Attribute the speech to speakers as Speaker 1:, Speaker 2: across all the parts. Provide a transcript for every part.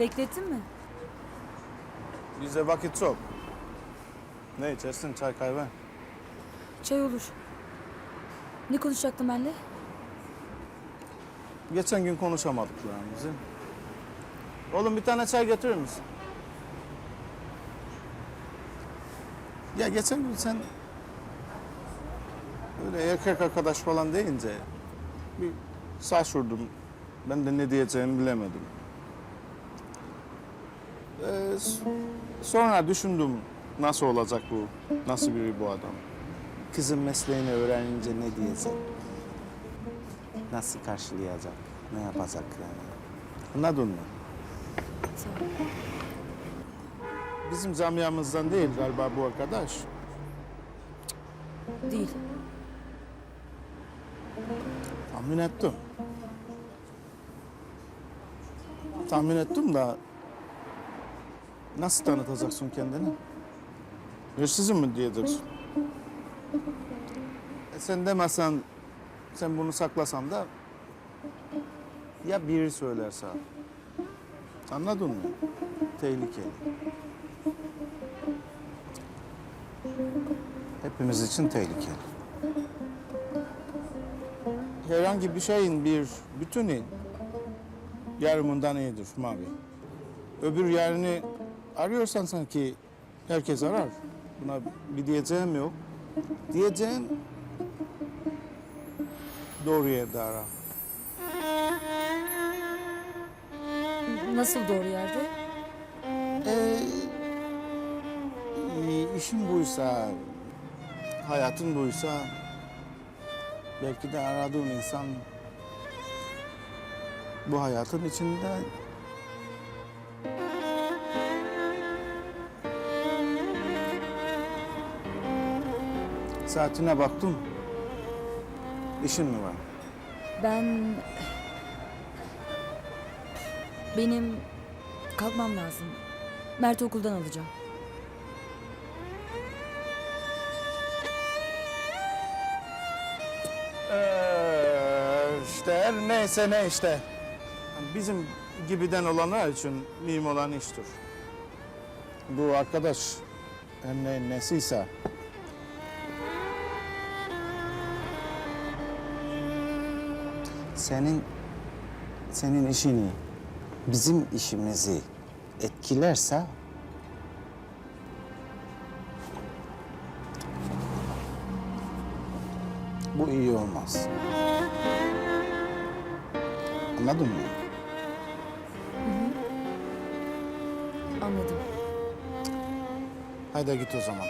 Speaker 1: Beklettin mi?
Speaker 2: Bizde vakit çok. Ne içersin? Çay kahve?
Speaker 1: Çay olur. Ne konuşacaktın benimle?
Speaker 2: Geçen gün konuşamadıklarımızı. Oğlum bir tane çay getirir misin? Ya geçen gün sen öyle erkek arkadaş falan deyince bir şaşırdım. Ben de ne diyeceğimi bilemedim. Ee, sonra düşündüm nasıl olacak bu, nasıl biri bu adam. Kızın mesleğini öğrenince ne diyecek? Nasıl karşılayacak? Ne yapacak yani? Anladın mı? Bizim camiamızdan değil galiba bu arkadaş.
Speaker 1: Değil.
Speaker 2: Tahmin ettim. Tahmin ettim da nasıl tanıtacaksın kendini? Hırsızım mı diyeceksin? E sen demesen, sen bunu saklasan da ya biri söylerse. Anladın mı? Tehlikeli. Hepimiz için tehlikeli. Herhangi bir şeyin bir bütünü yarımından iyidir Mavi. Öbür yerini arıyorsan sanki herkes arar. Buna bir diyeceğim yok. Diyeceğim doğru yerde ara.
Speaker 1: Nasıl doğru yerde?
Speaker 2: Ee, işin buysa, hayatın buysa belki de aradığın insan bu hayatın içinde Saatine baktım. İşin mi var?
Speaker 1: Ben... Benim kalkmam lazım. Mert'i okuldan alacağım.
Speaker 2: Ee, işte her neyse ne işte. Yani Bizim gibiden olanlar için mühim olan iştir. Bu arkadaş her ne, nesiyse senin senin işini bizim işimizi etkilerse bu iyi olmaz. Anladın mı?
Speaker 1: Anladım.
Speaker 2: Haydi git o zaman.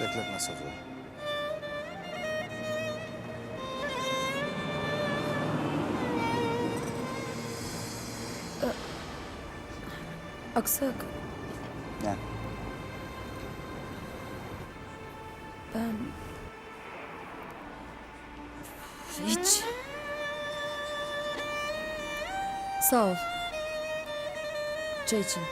Speaker 2: Bekletme Safiye.
Speaker 1: Aksak,
Speaker 2: Gel.
Speaker 1: ben... Hiç... Sağ ol. Çay için.